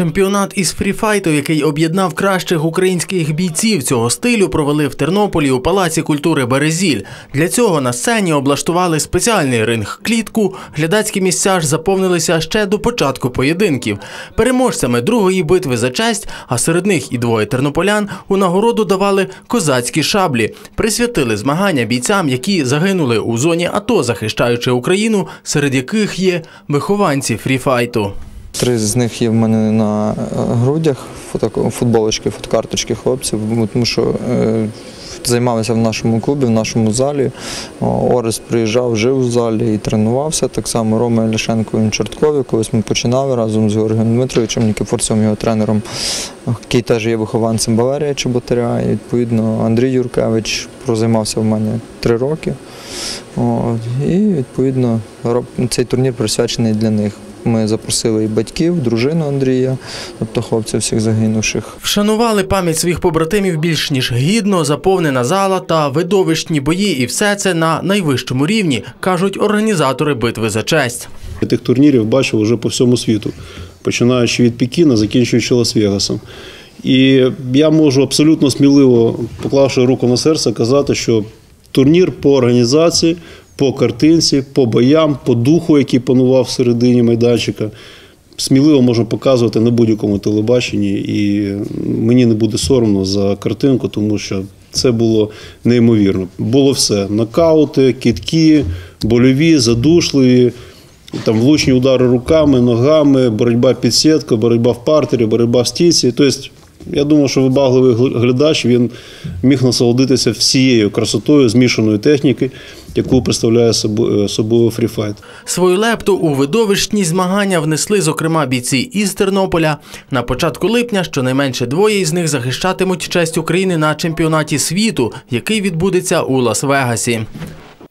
Чемпіонат із фріфайту, який об'єднав кращих українських бійців цього стилю, провели в Тернополі у Палаці культури Березіль. Для цього на сцені облаштували спеціальний ринг-клітку. Глядацькі місця ж заповнилися ще до початку поєдинків. Переможцями другої битви за честь, а серед них і двоє тернополян, у нагороду давали козацькі шаблі. Присвятили змагання бійцям, які загинули у зоні АТО, захищаючи Україну, серед яких є вихованці фріфайту. Три з них є в мене на е, грудях, футболочки, фотокарточки хлопців, тому що е, займалися в нашому клубі, в нашому залі. Орес приїжджав, жив у залі і тренувався. Так само Рома Ляшенко він Чорткові. Колись ми починали разом з Георгієм Дмитровичем, Нікіфорцем, його тренером, який теж є вихованцем Валерія Чеботаря. І відповідно Андрій Юркевич прозаймався в мене три роки. І відповідно цей турнір присвячений для них. Ми запросили і батьків, дружину Андрія, тобто хлопців всіх загинувших. Вшанували пам'ять своїх побратимів більш ніж гідно, заповнена зала та видовищні бої, і все це на найвищому рівні, кажуть організатори битви за честь. Я тих турнірів бачив вже по всьому світу, починаючи від Пекіна, закінчуючи Лас-Вегасом. І я можу абсолютно сміливо, поклавши руку на серце, казати, що турнір по організації, по картинці, по боям, по духу, який панував всередині майданчика, сміливо можна показувати на будь-якому телебаченні. І мені не буде соромно за картинку, тому що це було неймовірно. Було все: нокаути, кітки, больові, задушливі. Там влучні удари руками, ногами, боротьба під сіткою, боротьба в партері, боротьба в стійці. Тобто, я думаю, що вибагливий глядач він міг насолодитися всією красотою змішаної техніки, яку представляє собо- собою фріфайт. Свою лепту у видовищні змагання внесли, зокрема, бійці із Тернополя. На початку липня щонайменше двоє із них захищатимуть честь України на чемпіонаті світу, який відбудеться у Лас-Вегасі.